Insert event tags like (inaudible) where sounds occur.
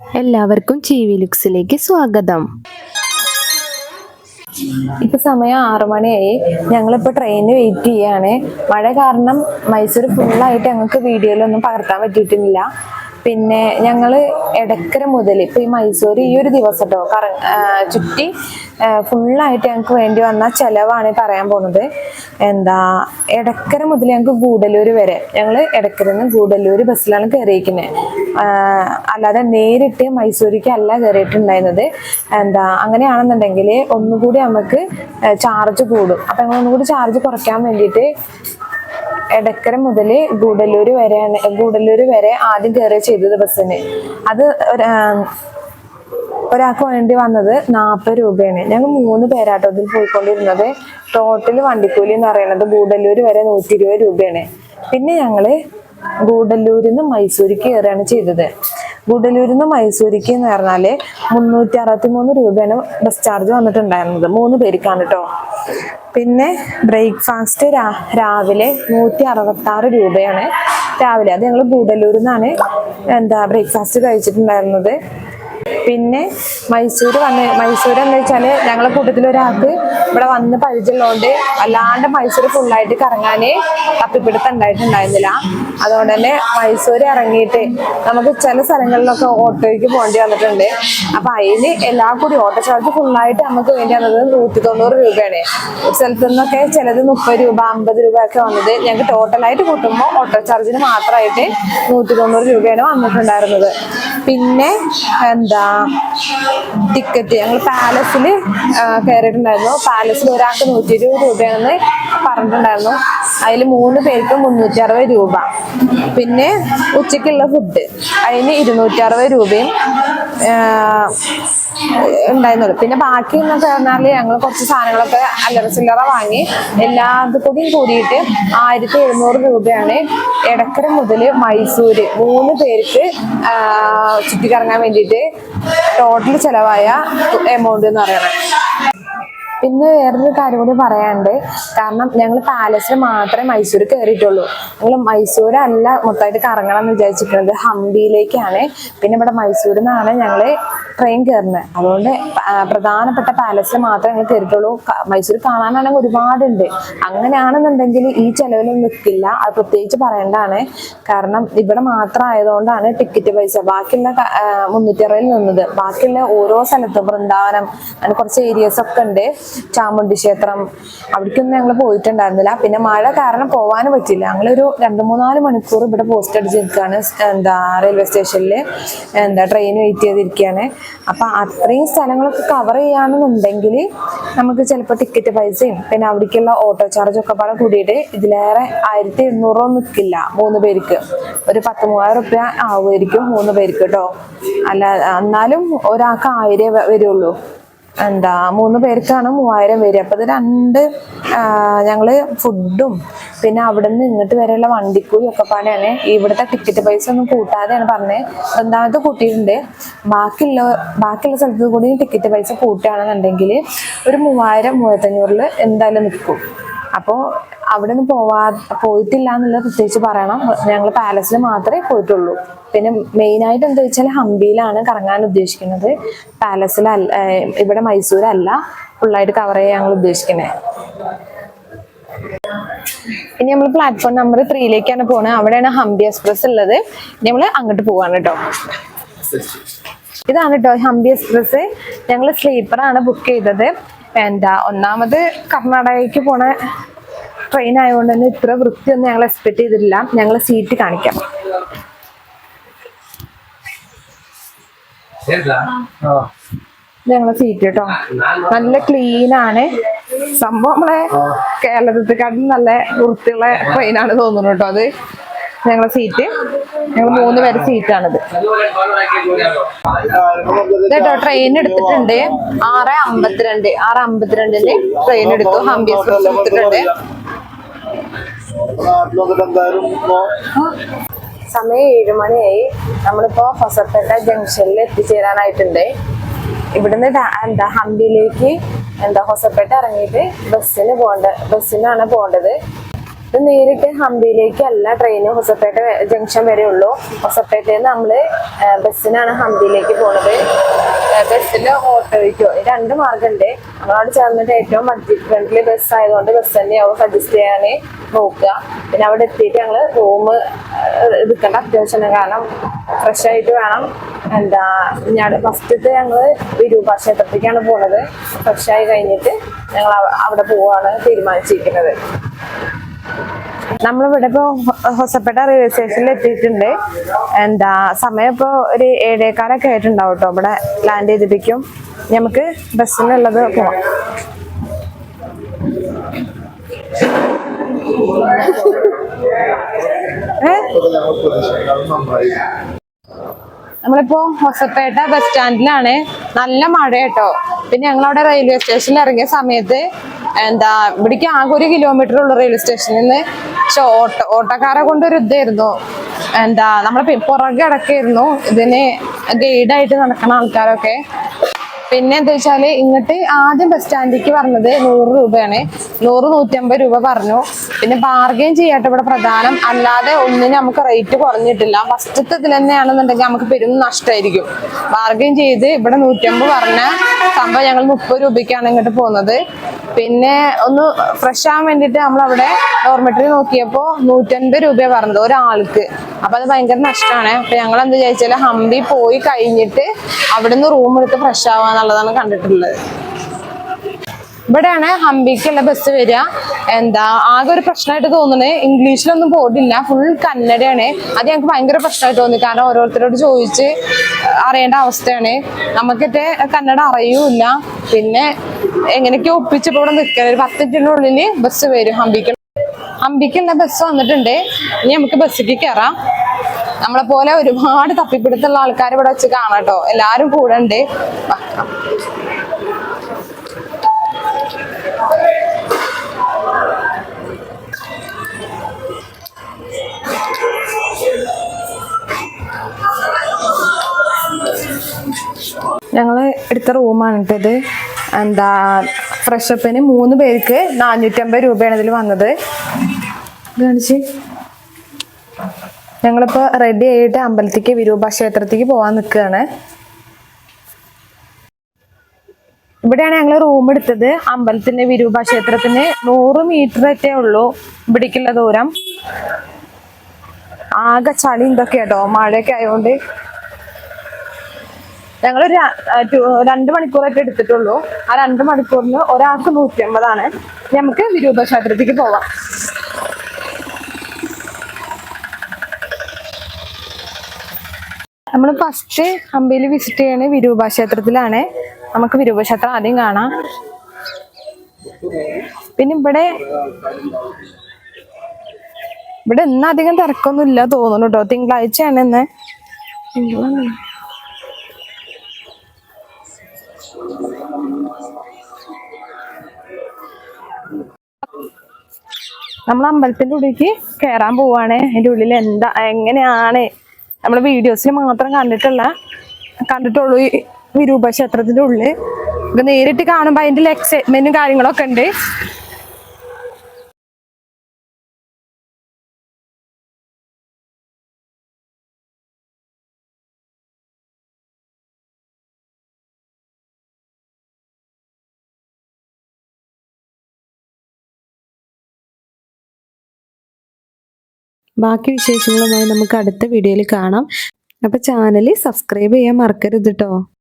എല്ലാവർക്കും T V ലുക്സിലേക്ക് സ്വാഗതം. ഇപ്പൊ സമയം ആറു മണിയായി. ഞങ്ങളിപ്പോ ട്രെയിനിന് വെയിറ്റ് ചെയ്യാണ്. മഴ കാരണം മൈസൂർ ഫുള്ളായിട്ട് ഞങ്ങൾക്ക് വീഡിയോയിലൊന്നും പകർത്താൻ പറ്റിയിട്ടില്ല. പിന്നെ ഞങ്ങൾ എടക്കര മുതൽ ഇപ്പൊ ഈ മൈസൂർ ഈ ഒരു ദിവസം കേട്ടോ കറ ചുറ്റി ഫുള്ളായിട്ട് ഞങ്ങൾക്ക് വേണ്ടി വന്ന ചെലവാണ് പറയാൻ പോകുന്നത് എന്താ എടക്കര മുതൽ ഞങ്ങൾക്ക് ഗൂഡല്ലൂർ വരെ. ഞങ്ങൾ എടക്കര നിന്ന് ഗൂഡല്ലൂർ ബസ്സിലാണ് കയറിയിരിക്കുന്നത് അല്ലാതെ നേരിട്ട് മൈസൂരിക്ക് അല്ല കയറിയിട്ടുണ്ടായിരുന്നത് എന്താ അങ്ങനെയാണെന്നുണ്ടെങ്കിൽ ഒന്നുകൂടി നമുക്ക് ചാർജ് കൂടും. അപ്പൊ ഞങ്ങൾ ഒന്നുകൂടി ചാർജ് കുറയ്ക്കാൻ വേണ്ടിയിട്ട് എടക്കര മുതൽ ഗൂഡല്ലൂർ വരെയാണ് ഗൂഡല്ലൂർ വരെ ആദ്യം കയറി ചെയ്തത് ബസ്സിന് അത് ഒരാൾക്ക് വേണ്ടി വന്നത് നാൽപ്പത് രൂപയാണ്. ഞങ്ങൾ മൂന്ന് പേരാട്ടോ അതിൽ പോയിക്കൊണ്ടിരുന്നത്. ടോട്ടൽ വണ്ടിക്കൂലി എന്ന് പറയുന്നത് ഗൂഡല്ലൂർ വരെ നൂറ്റി ഇരുപത് രൂപയാണ്. പിന്നെ ഞങ്ങൾ ഗൂഡല്ലൂരിൽ നിന്ന് മൈസൂരിക്ക് കയറുകയാണ് ചെയ്തത്. ഗൂഡല്ലൂരിൽ നിന്ന് മൈസൂരിക്ക് എന്ന് പറഞ്ഞാൽ മുന്നൂറ്റി അറുപത്തി മൂന്ന് രൂപയാണ് ബസ് ചാർജ് വന്നിട്ടുണ്ടായിരുന്നത്. മൂന്ന് പേർക്കാണ് കേട്ടോ പിന്നെ ബ്രേക്ക്ഫാസ്റ്റ് രാവിലെ നൂറ്റി അറുപത്തി ആറ് രൂപയാണ് രാവിലെ. അത് ഞങ്ങൾ ഗൂഡല്ലൂരിൽ നിന്നാണ് എന്താ ബ്രേക്ക്ഫാസ്റ്റ് കഴിച്ചിട്ടുണ്ടായിരുന്നത്. പിന്നെ മൈസൂർ വന്ന് മൈസൂർ എന്ന് വെച്ചാൽ ഞങ്ങളെ കൂട്ടത്തിലൊരാൾക്ക് ഇവിടെ വന്ന് പരിചയമുള്ളതുകൊണ്ട് അല്ലാണ്ട് മൈസൂർ ഫുള്ളായിട്ട് കറങ്ങാനേ തപ്പിപ്പിടുത്തം ഉണ്ടായിട്ടുണ്ടായിരുന്നില്ല. അതുകൊണ്ട് തന്നെ മൈസൂർ ഇറങ്ങിയിട്ട് നമുക്ക് ചില സ്ഥലങ്ങളിലൊക്കെ ഓട്ടോയ്ക്ക് പോകേണ്ടി വന്നിട്ടുണ്ട്. അപ്പം അതിന് എല്ലാ കൂടി ഓട്ടോ ചാർജ് ഫുള്ളായിട്ട് നമുക്ക് വേണ്ടി വന്നത് നൂറ്റി തൊണ്ണൂറ് രൂപയാണ്. ഒരു സ്ഥലത്തു നിന്നൊക്കെ ചിലത് മുപ്പത് രൂപ അമ്പത് രൂപ ഒക്കെ വന്നത് ഞങ്ങൾക്ക് ടോട്ടലായിട്ട് കൂട്ടുമ്പോൾ ഓട്ടോ ചാർജിന് മാത്രമായിട്ട് നൂറ്റി തൊണ്ണൂറ് രൂപയാണ് വന്നിട്ടുണ്ടായിരുന്നത്. പിന്നെ എന്താ ടിക്കറ്റ്? ഞങ്ങൾ പാലസിൽ കയറിയിട്ടുണ്ടായിരുന്നു പാലസിൽ ഒരാൾക്ക് നൂറ്റി ഇരുപത് രൂപയാണെന്ന് പറഞ്ഞിട്ടുണ്ടായിരുന്നു. അതിൽ മൂന്ന് പേർക്ക് മുന്നൂറ്റി അറുപത് രൂപ. പിന്നെ ഉച്ചയ്ക്കുള്ള ഫുഡ്. അതിന് ഇരുന്നൂറ്റി അറുപത് രൂപയും ഉണ്ടായിരുന്നുള്ളൂ. പിന്നെ ബാക്കി എന്നൊക്കെ പറഞ്ഞാൽ ഞങ്ങൾ കുറച്ച് സാധനങ്ങളൊക്കെ അല്ലറ ചില്ലറ വാങ്ങി എല്ലാതും കൂടിയും കൂടിയിട്ട് ആയിരത്തി എഴുന്നൂറ് രൂപയാണ് എടക്കര മുതൽ മൈസൂര്. മൂന്ന് പേർക്ക് ചുറ്റിക്കറങ്ങാൻ വേണ്ടിയിട്ട് ടോട്ടൽ ചിലവായ എമൗണ്ട് എന്ന് പറയുന്നത് പിന്നെ വേറൊരു കാര്യം കൂടി പറയാനുണ്ട്. കാരണം ഞങ്ങൾ പാലസിൽ മാത്രമേ മൈസൂർ കയറിയിട്ടുള്ളൂ ഞങ്ങൾ മൈസൂർ അല്ല മൊത്തമായിട്ട് കറങ്ങണം എന്ന് വിചാരിച്ചിരിക്കുന്നത്. ഹംപിയിലേക്കാണ്. പിന്നെ ഇവിടെ മൈസൂരിൽ നിന്നാണ് ഞങ്ങൾ ട്രെയിൻ കയറുന്നത് അതുകൊണ്ട് പ്രധാനപ്പെട്ട പാലസ് മാത്രമേ ഞങ്ങൾ കയറിയിട്ടുള്ളൂ. മൈസൂർ കാണാനാണെങ്കിൽ ഒരുപാടുണ്ട്. അങ്ങനെയാണെന്നുണ്ടെങ്കിൽ ഈ ചെലവിലൊന്നും നിൽക്കില്ല. അത് പ്രത്യേകിച്ച് പറയേണ്ടതാണ്. കാരണം ഇവിടെ മാത്രം ആയതുകൊണ്ടാണ് ടിക്കറ്റ് പൈസ. ബാക്കിയുള്ള ക- ആ, മുന്നൂറ്റി അറുപതിൽ നിന്നത്. ബാക്കിയുള്ള ഓരോ സ്ഥലത്തും വൃന്ദാവനം അങ്ങനെ കുറച്ച് ഏരിയസ് ഒക്കെ ഉണ്ട്. ചാമുണ്ടി ക്ഷേത്രം അവിടേക്കൊന്നും ഞങ്ങൾ പോയിട്ടുണ്ടായിരുന്നില്ല. പിന്നെ മഴ കാരണം പോകാനും പറ്റില്ല ഞങ്ങളൊരു രണ്ട് മൂന്നാൽ മണിക്കൂർ ഇവിടെ പോസ്റ്റ് അടിച്ച് നിൽക്കുകയാണ്. എന്താ റെയിൽവേ സ്റ്റേഷനിൽ എന്താ ട്രെയിൻ വെയിറ്റ് ചെയ്തിരിക്കുകയാണ്. അപ്പൊ അത്രയും സ്ഥലങ്ങളൊക്കെ കവർ ചെയ്യാമെന്നുണ്ടെങ്കിൽ നമുക്ക് ചിലപ്പോൾ ടിക്കറ്റ് പൈസയും പിന്നെ അവിടേക്കുള്ള ഓട്ടോ ചാർജ് ഒക്കെ പാടെ കൂടിയിട്ട് ഇതിലേറെ ആയിരത്തി എണ്ണൂറോ നിൽക്കില്ല മൂന്ന് പേർക്ക്. ഒരു പത്ത് മൂവായിരം റുപ്യ ആവുമായിരിക്കും മൂന്ന് പേർക്ക് കേട്ടോ അല്ല എന്നാലും ഒരാൾക്ക് ആയിരം വരുള്ളൂ. എന്താ മൂന്ന് പേർക്കാണ് മൂവായിരം വരിക. അപ്പൊ രണ്ട് ഞങ്ങൾ ഫുഡും പിന്നെ അവിടെ നിന്ന് ഇങ്ങോട്ട് വരെയുള്ള വണ്ടിക്കൂലി ഒക്കെ പാടെയാണ്. ഇവിടുത്തെ ടിക്കറ്റ് പൈസ ഒന്നും കൂട്ടാതെയാണ് പറഞ്ഞത് രണ്ടാമത്തെ കൂട്ടിയിട്ടുണ്ട്. ബാക്കിയുള്ള ബാക്കിയുള്ള സ്ഥലത്ത് കൂടി ടിക്കറ്റ് പൈസ കൂട്ടുകയാണെന്നുണ്ടെങ്കിൽ ഒരു മൂവായിരം മൂവായിരത്തഞ്ഞൂറിൽ എന്തായാലും നിൽക്കും. അപ്പോൾ അവിടെ നിന്ന് പോവാ പോയിട്ടില്ല എന്നുള്ളത് പ്രത്യേകിച്ച് പറയണം. ഞങ്ങൾ പാലസിൽ മാത്രമേ പോയിട്ടുള്ളൂ. പിന്നെ മെയിൻ ആയിട്ട് എന്താ വെച്ചാൽ ഹംപിയിലാണ് കറങ്ങാൻ ഉദ്ദേശിക്കുന്നത്. പാലസിലല്ല ഇവിടെ മൈസൂരല്ല. ഫുള്ളായിട്ട് കവർ ചെയ്യാൻ ഞങ്ങൾ ഉദ്ദേശിക്കുന്നത് ഇനി നമ്മൾ പ്ലാറ്റ്ഫോം നമ്പർ ത്രീയിലേക്കാണ് പോണത് അവിടെയാണ് ഹംപി എക്സ്പ്രസ് ഉള്ളത്. ഇനി നമ്മൾ അങ്ങോട്ട് പോവാണ് കേട്ടോ ഇതാണ് കേട്ടോ ഹംപി എക്സ്പ്രസ് ഞങ്ങൾ സ്ലീപ്പറാണ് ബുക്ക് ചെയ്തത്. എന്താ ഒന്നാമത് കർണാടകയ്ക്ക് പോണ ട്രെയിൻ ആയതുകൊണ്ട് തന്നെ ഇത്ര വൃത്തിയൊന്നും ഞങ്ങൾ എക്സ്പെക്ട് ചെയ്തിട്ടില്ല. ഞങ്ങൾ സീറ്റ് കാണിക്കാം. ഞങ്ങളെ സീറ്റ് കേട്ടോ നല്ല ക്ലീൻ ആണ്. സംഭവം നമ്മളെ കേരളത്തെക്കാട്ടിലും നല്ല വൃത്തിയുള്ള ട്രെയിനാണ് തോന്നുന്നു കേട്ടോ അത്. ഞങ്ങളെ സീറ്റ് ഞങ്ങൾ മൂന്ന് പേര് സീറ്റാണിത് കേട്ടോ ട്രെയിൻ എടുത്തിട്ടുണ്ട്. ആറ് അമ്പത്തിരണ്ട് ആറ് അമ്പത്തിരണ്ടിന് ട്രെയിൻ എടുത്തു. ഹംപി എക്സ്പ്രസ് എടുത്തിട്ടുണ്ട്. സമയം ഏഴ് മണിയായി. നമ്മളിപ്പോ ഹൊസപ്പേട്ട ജംഗ്ഷനിൽ എത്തിച്ചേരാനായിട്ടുണ്ട്. ഇവിടുന്ന് എന്താ ഹംപിയിലേക്ക് എന്താ ഹൊസപ്പേട്ട ഇറങ്ങിയിട്ട് ബസ്സിന് പോകേണ്ട ബസ്സിനാണ് പോകേണ്ടത്. ഇത് നേരിട്ട് ഹംപിയിലേക്കല്ല ട്രെയിൻ ഹൊസപ്പേട്ട ജംഗ്ഷൻ വരെ ഉള്ളൂ. ഹൊസപ്പേട്ടയിൽ നിന്ന് നമ്മൾ ആ, ബസ്സിനാണ് ഹംപിയിലേക്ക് പോണത്. ബസ്സിൽ ഓട്ടോയ്ക്കോ രണ്ട് മാർഗമുണ്ട് നമ്മളവിടെ ചേർന്നിട്ട് ഏറ്റവും ഫ്രണ്ട്ലി ബസ് ആയതുകൊണ്ട് ബസ് തന്നെയാവും സജസ്റ്റ് ചെയ്യാൻ നോക്കുക. പിന്നെ അവിടെ എത്തിയിട്ട് ഞങ്ങൾ റൂം എടുക്കേണ്ട അത്യാവശ്യമാണ് കാരണം ഫ്രഷ് ആയിട്ട് വേണം. എന്താ ഞാൻ ഫസ്റ്റത്തെ ഞങ്ങൾ വിരൂപ ക്ഷേത്രത്തിലേക്കാണ് പോണത്. ഫ്രഷ് ആയി കഴിഞ്ഞിട്ട് ഞങ്ങൾ അവിടെ പോവാണ് തീരുമാനിച്ചിരിക്കുന്നത്. നമ്മളിവിടെ ഇപ്പോ ഹൊസപ്പെട്ട റെയിൽവേ സ്റ്റേഷനിൽ എത്തിയിട്ടുണ്ട്. എന്താ സമയം ഇപ്പോ ഒരു ഏഴേക്കാലൊക്കെ ആയിട്ടുണ്ടാവും കേട്ടോ. ഇവിടെ ലാൻഡ് ചെയ്തിപ്പിക്കും. നമുക്ക് ബസ്സിനുള്ളത് പോവാം. (laughs) ഏ? നമ്മളിപ്പോ ഹൊസപ്പേട്ട ബസ് സ്റ്റാൻഡിലാണ് നല്ല മഴ കേട്ടോ പിന്നെ ഞങ്ങൾ അവിടെ റെയിൽവേ സ്റ്റേഷനിൽ ഇറങ്ങിയ സമയത്ത് എന്താ ഇവിടേക്ക് ആകെ ഒരു കിലോമീറ്റർ ഉള്ള റെയിൽവേ സ്റ്റേഷനിൽ നിന്ന് പക്ഷെ ഓട്ടോ ഓട്ടോക്കാരെ കൊണ്ടൊരു ഇതായിരുന്നു. എന്താ നമ്മളെ പുറകെ അടക്കായിരുന്നു ഇതിന് ഗൈഡായിട്ട് നടക്കുന്ന ആൾക്കാരൊക്കെ. പിന്നെ എന്താ വെച്ചാൽ ഇങ്ങോട്ട് ആദ്യം ബസ് സ്റ്റാൻഡിലേക്ക് പറഞ്ഞത് നൂറ് രൂപയാണ്. നൂറ് നൂറ്റമ്പത് രൂപ പറഞ്ഞു. പിന്നെ ബാർഗെയിൻ ചെയ്യാട്ടോ ഇവിടെ പ്രധാനം. അല്ലാതെ ഒന്നിന് നമുക്ക് റേറ്റ് കുറഞ്ഞിട്ടില്ല. ഫസ്റ്റത്തെ ഇതിൽ തന്നെയാണെന്നുണ്ടെങ്കിൽ നമുക്ക് പെരും നഷ്ടമായിരിക്കും ബാർഗെയിൻ ചെയ്ത് ഇവിടെ നൂറ്റമ്പത് പറഞ്ഞ സംഭവം ഞങ്ങൾ മുപ്പത് രൂപയ്ക്കാണ് ഇങ്ങോട്ട് പോകുന്നത്. പിന്നെ ഒന്ന് ഫ്രഷ് ആവാൻ നമ്മൾ അവിടെ ഡോർമെറ്ററി നോക്കിയപ്പോ നൂറ്റൻപത് രൂപയാണ് പറഞ്ഞത് ഒരാൾക്ക്. അപ്പൊ അത് ഭയങ്കര നഷ്ടമാണ് അപ്പൊ ഞങ്ങൾ എന്ത് ചോദിച്ചാൽ ഹംപി പോയി കഴിഞ്ഞിട്ട് അവിടുന്ന് റൂം എടുത്ത് ഫ്രഷ് ആവാന്നുള്ളതാണ് കണ്ടിട്ടുള്ളത്. ഇവിടെയാണ് ഹംപിക്കുള്ള ബസ് വരിക. എന്താ ആകെ ഒരു പ്രശ്നമായിട്ട് തോന്നുന്നത് ഇംഗ്ലീഷിലൊന്നും ബോർഡില്ല ഫുൾ കന്നഡയാണ്. അത് ഞങ്ങൾക്ക് ഭയങ്കര പ്രശ്നമായിട്ട് തോന്നി. കാരണം ഓരോരുത്തരോട് ചോദിച്ച് അറിയേണ്ട അവസ്ഥയാണ്. നമുക്കിട്ട് കന്നഡ അറിയൂല പിന്നെ എങ്ങനെയൊക്കെ ഒപ്പിച്ചപ്പോൾ ഇവിടെ നിൽക്കാൻ ഒരു പത്ത് മിനിറ്റിനുള്ളിൽ ബസ് വരും ഹംപിക്ക്. ഹംപിക്കുള്ള ബസ് വന്നിട്ടുണ്ട്. ഇനി നമുക്ക് ബസ്സിലേക്ക് കയറാം നമ്മളെ പോലെ ഒരുപാട് തപ്പിപ്പിടുത്തുള്ള ആൾക്കാർ ഇവിടെ വെച്ച് കാണാം കേട്ടോ. എല്ലാരും കൂടെ ഉണ്ട്. എടുത്ത റൂമാണ് കേട്ടത് എന്താ ഫ്രഷപ്പിന് മൂന്ന് പേർക്ക് നാനൂറ്റമ്പത് രൂപയാണ് ഇതിൽ വന്നത്. ഞങ്ങളിപ്പോ റെഡി ആയിട്ട് അമ്പലത്തേക്ക് വിരൂപ ക്ഷേത്രത്തേക്ക് പോകാൻ നിൽക്കുകയാണ് ഇവിടെയാണ് ഞങ്ങൾ റൂം എടുത്തത്. അമ്പലത്തിന്റെ വിരൂപ ക്ഷേത്രത്തിന് നൂറ് മീറ്റർ ഒറ്റേ ഉള്ളൂ ഇവിടേക്കുള്ള ദൂരം. ആകെ ചളി ഇതൊക്കെ കേട്ടോ മഴയൊക്കെ ആയതുകൊണ്ട് ഞങ്ങൾ രണ്ട് മണിക്കൂറൊക്കെ എടുത്തിട്ടുള്ളൂ. ആ രണ്ട് മണിക്കൂറിന് ഒരാൾക്ക് നൂറ്റി അമ്പതാണ് നമുക്ക് വിരൂപ ക്ഷേത്രത്തിക്ക് പോവാം. നമ്മൾ ഫസ്റ്റ് ഹംപിയിൽ വിസിറ്റ് ചെയ്യണ വിരൂപ ക്ഷേത്രത്തിലാണ് നമുക്ക് വിരൂപ ക്ഷേത്രം ആദ്യം കാണാം. പിന്നെ ഇവിടെ ഇവിടെ ഇന്ന് അധികം തിരക്കൊന്നും ഇല്ല തോന്നുന്നു കേട്ടോ തിങ്കളാഴ്ചയാണ് ഇന്ന്. നമ്മൾ അമ്പലത്തിന്റെ ഉള്ളിലേക്ക് കയറാൻ പോവാണ്. അതിന്റെ ഉള്ളിൽ എന്താ എങ്ങനെയാണ്? നമ്മൾ വീഡിയോസിൽ മാത്രം കണ്ടിട്ടുള്ള കണ്ടിട്ടുള്ളൂ ഈ വിരൂപ ക്ഷേത്രത്തിന്റെ ഉള്ളിൽ നേരിട്ട് കാണുമ്പോൾ അതിന്റെ എക്സൈറ്റ്മെന്റും കാര്യങ്ങളൊക്കെ ഉണ്ട്. ബാക്കി വിശേഷങ്ങളുമായി നമുക്ക് അടുത്ത വീഡിയോയിൽ കാണാം. അപ്പൊ ചാനൽ സബ്സ്ക്രൈബ് ചെയ്യാൻ മറക്കരുത് കേട്ടോ